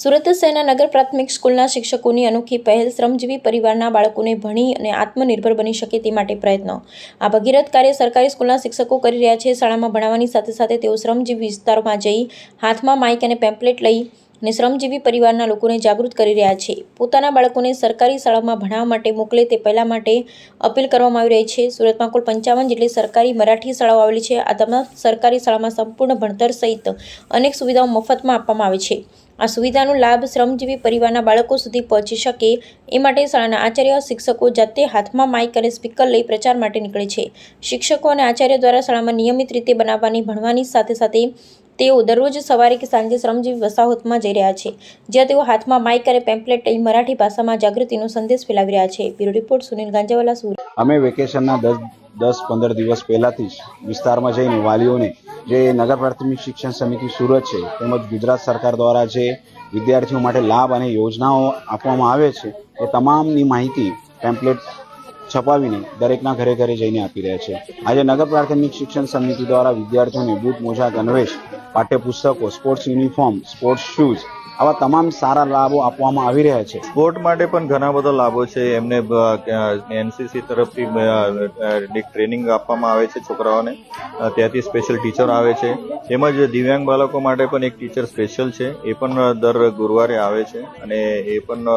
સુરત શહેરના નગર પ્રાથમિક સ્કૂલના શિક્ષકોની અનોખી પહેલ શ્રમજીવી પરિવારના બાળકોને ભણી અને આત્મનિર્ભર બની શકે તે માટે પ્રયત્નો. આ ભગીરથ કાર્ય સરકારી સ્કૂલના શિક્ષકો કરી રહ્યા છે. શાળામાં ભણાવવાની સાથે સાથે તેઓ શ્રમજીવી વિસ્તારોમાં જઈ હાથમાં માઇક અને પેમ્પલેટ લઈ અને શ્રમજીવી પરિવારના લોકોને જાગૃત કરી રહ્યા છે. પોતાના બાળકોને સરકારી શાળામાં ભણાવવા માટે મોકલે તે પહેલા માટે અપીલ કરવામાં આવી રહી છે. સુરતમાં કુલ પંચાવન જેટલી સરકારી મરાઠી શાળાઓ આવેલી છે. આ તમામ સરકારી શાળામાં સંપૂર્ણ ભણતર સહિત અનેક સુવિધાઓ મફતમાં આપવામાં આવે છે. આ સુવિધાનો લાભ શ્રમજીવી પરિવારના બાળકો સુધી પહોંચી શકે એ માટે શાળાના આચાર્ય, શિક્ષકો જાતે હાથમાં માઇક અને સ્પીકર લઈ પ્રચાર માટે નીકળે છે. શિક્ષકો અને આચાર્ય દ્વારા શાળામાં નિયમિત રીતે બનાવવાની, ભણવાની સાથે સાથે તેઓ દરરોજ સવારે કે સાંજે શ્રમજીવી વસાહતમાં જઈ રહ્યા છે. જ્યાં તેઓ હાથમાં માઇક અને પેમ્પલેટ લઈ મરાઠી ભાષામાં જાગૃતિનો સંદેશ ફેલાવી રહ્યા છે. Bureau report Sunil Ganjawala, Surat. અમે વેકેશનના દસ દસ, પંદર દિવસ પહેલાંથી જ વિસ્તારમાં જઈને વાલીઓને જે નગર પ્રાથમિક શિક્ષણ સમિતિ સુરત છે, તેમજ ગુજરાત સરકાર દ્વારા જે વિદ્યાર્થીઓ માટે લાભ અને યોજનાઓ આપવામાં આવે છે, એ તમામની માહિતી ટેમ્પલેટ છપાવીને દરેકના ઘરે ઘરે જઈને આપી રહ્યા છે. આજે નગર પ્રાથમિક શિક્ષણ સમિતિ દ્વારા વિદ્યાર્થીઓને બૂટ મોજા ગણવેશ પાઠ્યપુસ્તકો સ્પોર્ટ્સ યુનિફોર્મ સ્પોર્ટ્સ શૂઝ આવા તમામ સારા લાભો આપવામાં આવી રહ્યા છે. સ્પોર્ટ માટે પણ ઘણા બધા લાભો છે. એમને એનસીસી તરફથી ટ્રેનિંગ આપવામાં આવે છે છોકરાઓને. ત્યાંથી સ્પેશિયલ ટીચર આવે છે. તેમજ દિવ્યાંગ બાળકો માટે પણ એક ટીચર સ્પેશિયલ છે. એ પણ દર ગુરુવારે આવે છે અને એ પણ